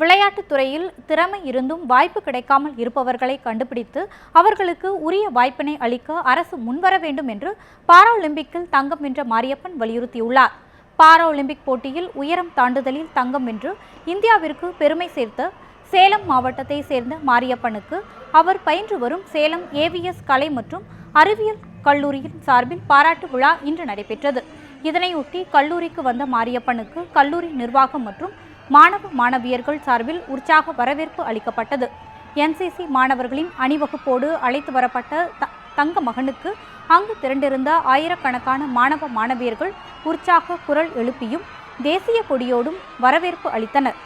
விளையாட்டுத் துறையில் திறமை இருந்தும் வாய்ப்பு கிடைக்காமல் இருப்பவர்களை கண்டுபிடித்து அவர்களுக்கு உரிய வாய்ப்பினை அளிக்க அரசு முன்வர வேண்டும் என்று பாராலிம்பிக்கில் தங்கம் வென்ற மாரியப்பன் வலியுறுத்தியுள்ளார். பாரா ஒலிம்பிக் போட்டியில் உயரம் தாண்டுதலில் தங்கம் வென்று இந்தியாவிற்கு பெருமை சேர்த்த சேலம் மாவட்டத்தை சேர்ந்த மாரியப்பனுக்கு அவர் பயின்று வரும் சேலம் ஏவிஎஸ் கலை மற்றும் அறிவியல் கல்லூரியின் சார்பில் பாராட்டு விழா இன்று நடைபெற்றது. இதனையொட்டி கல்லூரிக்கு வந்த மாரியப்பனுக்கு கல்லூரி நிர்வாகம் மற்றும் மாணவ மாணவியர்கள் சார்பில் உற்சாக வரவேற்பு அளிக்கப்பட்டது. என்சிசி மாணவர்களின் அணிவகுப்போடு அழைத்து வரப்பட்ட த- தங்க மகனுக்கு அங்கு திரண்டிருந்த ஆயிரக்கணக்கான மாணவ மாணவியர்கள் உற்சாக குரல் எழுப்பியும் தேசிய கொடியோடும் வரவேற்பு அளித்தனர்.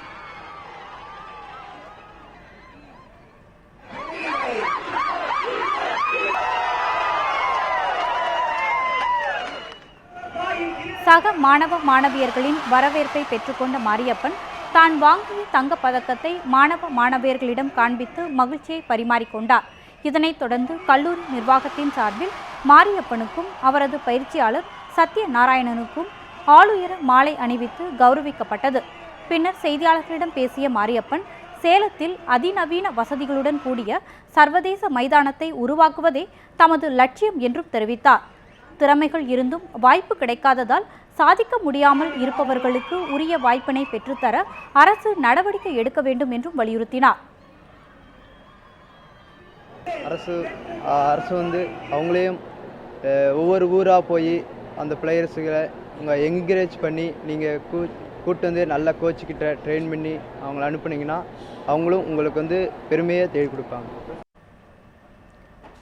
சக மாணவ மாணவியர்களின் வரவேற்பை பெற்றுக்கொண்ட மாரியப்பன் தான் வாங்கிய தங்கப் பதக்கத்தை மாணவ மாணவியர்களிடம் காண்பித்து மகிழ்ச்சியை பரிமாறிக்கொண்டார். இதனைத் தொடர்ந்து கல்லூரி நிர்வாகத்தின் சார்பில் மாரியப்பனுக்கும் அவரது பயிற்சியாளர் சத்யநாராயணனுக்கும் ஆளுயர மாலை அணிவித்து கௌரவிக்கப்பட்டது. பின்னர் செய்தியாளர்களிடம் பேசிய மாரியப்பன் சேலத்தில் அதிநவீன வசதிகளுடன் கூடிய சர்வதேச மைதானத்தை உருவாக்குவதே தமது லட்சியம் என்றும் தெரிவித்தார். திறமைகள் இருந்தும் வாய்ப்பு கிடைக்காததால் சாதிக்க முடியாமல் இருப்பவர்களுக்கு உரிய வாய்ப்பினை பெற்றுத்தர அரசு நடவடிக்கை எடுக்க வேண்டும் என்றும் வலியுறுத்தினார். அரசு அரசு வந்து அவங்களையும் ஒவ்வொரு ஊராக போய் அந்த பிளேயர்ஸுகளை உங்கள் என்கரேஜ் பண்ணி நீங்கள் கூ கூட்டு வந்து நல்ல கோச்சுக்கிட்ட ட்ரெயின் பண்ணி அவங்கள அனுப்புனீங்கன்னா அவங்களும் உங்களுக்கு வந்து பெருமையை தேடி கொடுப்பாங்க.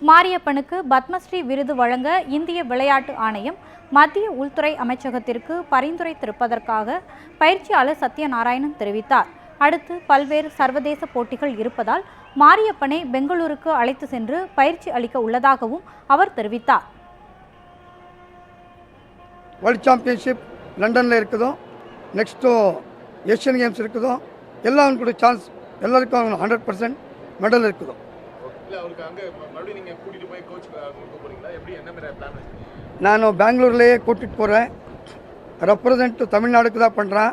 மாரியப்பனுக்கு பத்மஸ்ரீ விருது வழங்க இந்திய விளையாட்டு ஆணையம் மத்திய உள்துறை அமைச்சகத்திற்கு பரிந்துரைத்திருப்பதற்காக பயிற்சியாளர் சத்யநாராயணன் தெரிவித்தார். அடுத்து பல்வேறு சர்வதேச போட்டிகள் இருப்பதால் மாரியப்பனை பெங்களூருக்கு அழைத்து சென்று பயிற்சி அளிக்க உள்ளதாகவும் அவர் தெரிவித்தார். வேர்ல்ட் சாம்பியன்ஷிப் லண்டனில் இருக்குதோ நெக்ஸ்ட்டு ஏஷியன் கேம்ஸ் இருக்குதோ எல்லாரும் கூட சான்ஸ் எல்லாருக்கும் ஹண்ட்ரட் பர்சன்ட் மெடல் இருக்குதோ இல்ல அவருக்கு மறுபடியும் கூட்டிட்டு போய் கோச் கொடுக்க எப்படி என்ன மாதிரி பிளான் நான் பெங்களூர்லேயே கூட்டிகிட்டு போகிறேன் ரெப்ரசன்ட் தமிழ்நாடுக்கு தான் பண்ணுறேன்